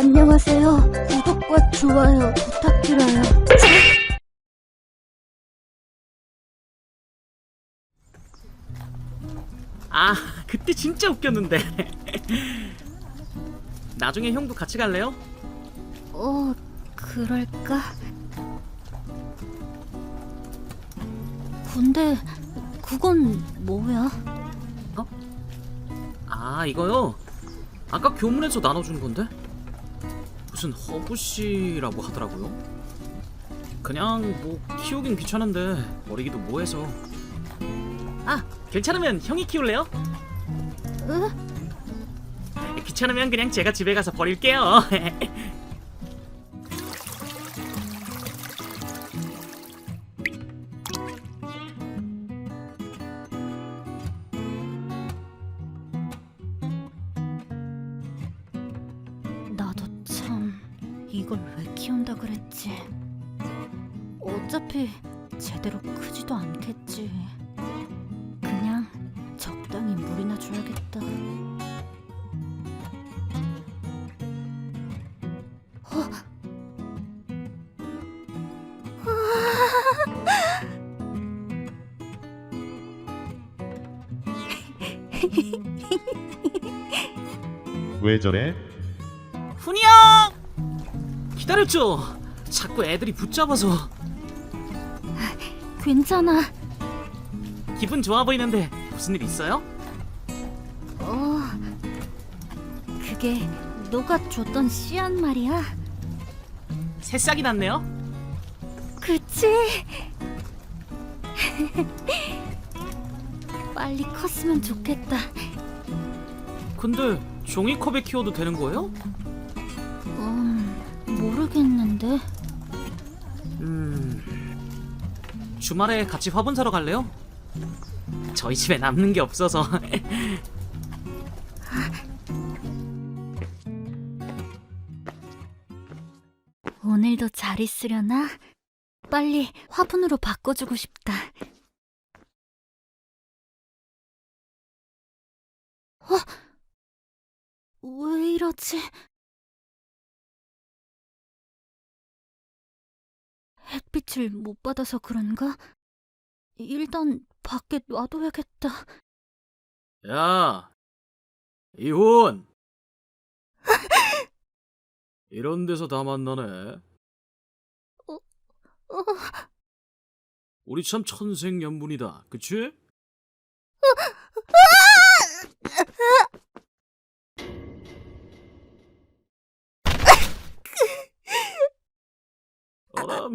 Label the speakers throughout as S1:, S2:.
S1: 안녕하세요. 구독과 좋아요 부탁드려요.
S2: 아, 그때 진짜 웃겼는데. 나중에 형도 같이 갈래요?
S1: 어, 그럴까? 근데 그건 뭐야?
S2: 아, 이거요. 아까 교문에서 나눠준 건데. 무슨 허브씨라고 하더라고요. 그냥 뭐 키우긴 귀찮은데 버리기도 뭐해서. 아, 괜찮으면 형이 키울래요?
S1: 으?
S2: 귀찮으면 그냥 제가 집에 가서 버릴게요.
S1: 이걸 왜 키운다 그랬지? 어차피 제대로 크지도 않겠지. 그냥 적당히 물이나 줘야겠다.
S3: 왜 저래?
S2: 기다렸죠? 자꾸 애들이 붙잡아서
S1: 괜찮아.
S2: 기분 좋아 보이는데 무슨 일 있어요?
S1: 어, 그게 너가 줬던 씨앗 말이야.
S2: 새싹이 났네요.
S1: 그치? 빨리 컸으면 좋겠다.
S2: 근데 종이컵에 키워도 되는 거예요?
S1: 음, 모르겠는데.
S2: 음. 주말에 같이 화분 사러 갈래요? 저희 집에 남는 게 없어서.
S1: 오늘도 잘 있으려나? 빨리 화분으로 바꿔주고 싶다. 어? 왜 이러지? 햇빛을 못 받아서 그런가? 일단 밖에 놔둬야겠다.
S2: 야, 이혼. 이런 데서 다 만나네.
S1: 어,
S2: 우리 참 천생연분이다, 그치?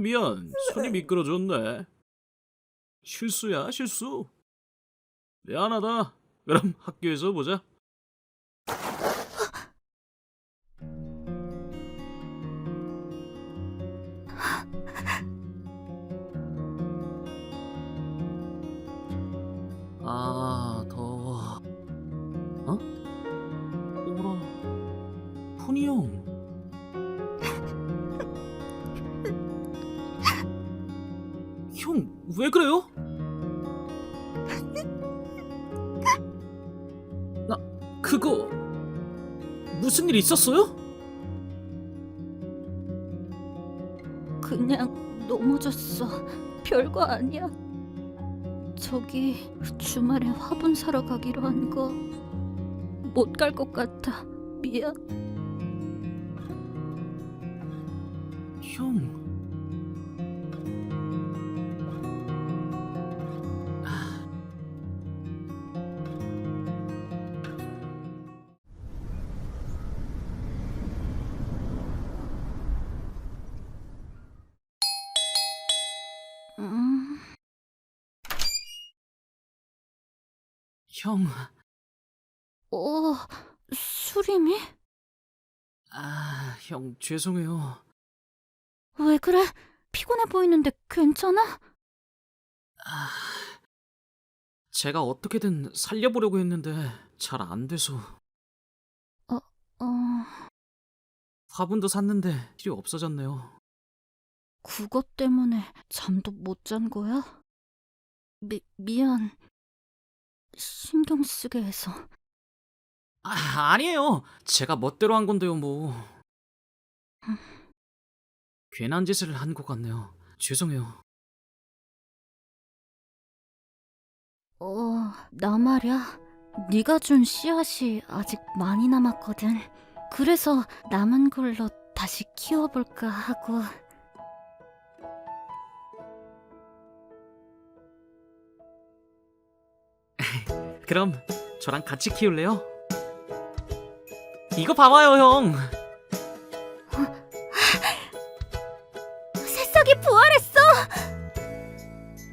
S2: 미안 손이 미끄러졌네. 실수야 실수. 미안하다. 그럼 학교에서 보자. 아 더워. 어? 오라. 훈이 형 왜 그래요? 나, 그거, 무슨 일 있었어요?
S1: 그냥 넘어졌어. 별거 아니야. 저기 주말에 화분 사러 가기로 한 거 못 갈 것 같아. 미안.
S2: 형. 형,
S1: 어, 수림이?
S2: 아, 형, 죄송해요.
S1: 왜 그래? 피곤해 보이는데 괜찮아?
S2: 아, 제가 어떻게든 살려보려고 했는데 잘 안 돼서
S1: 어,
S2: 화분도 샀는데 필요 없어졌네요.
S1: 그것 때문에 잠도 못 잔 거야? 미, 미안. 신경 쓰게 해서.
S2: 아, 아니에요. 제가 멋대로 한 건데요, 뭐. 괜한 짓을 한 것 같네요. 죄송해요.
S1: 어, 나 말야. 네가 준 씨앗이 아직 많이 남았거든. 그래서 남은 걸로 다시 키워볼까 하고.
S2: 그럼 저랑 같이 키울래요? 이거 봐봐요, 형.
S1: 새싹이 부활했어!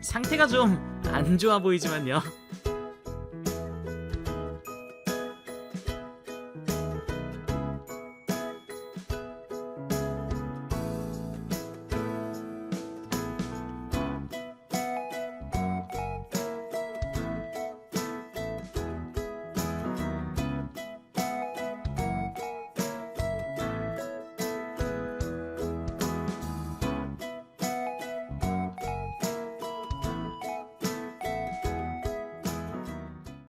S2: 상태가 좀 안 좋아 보이지만요.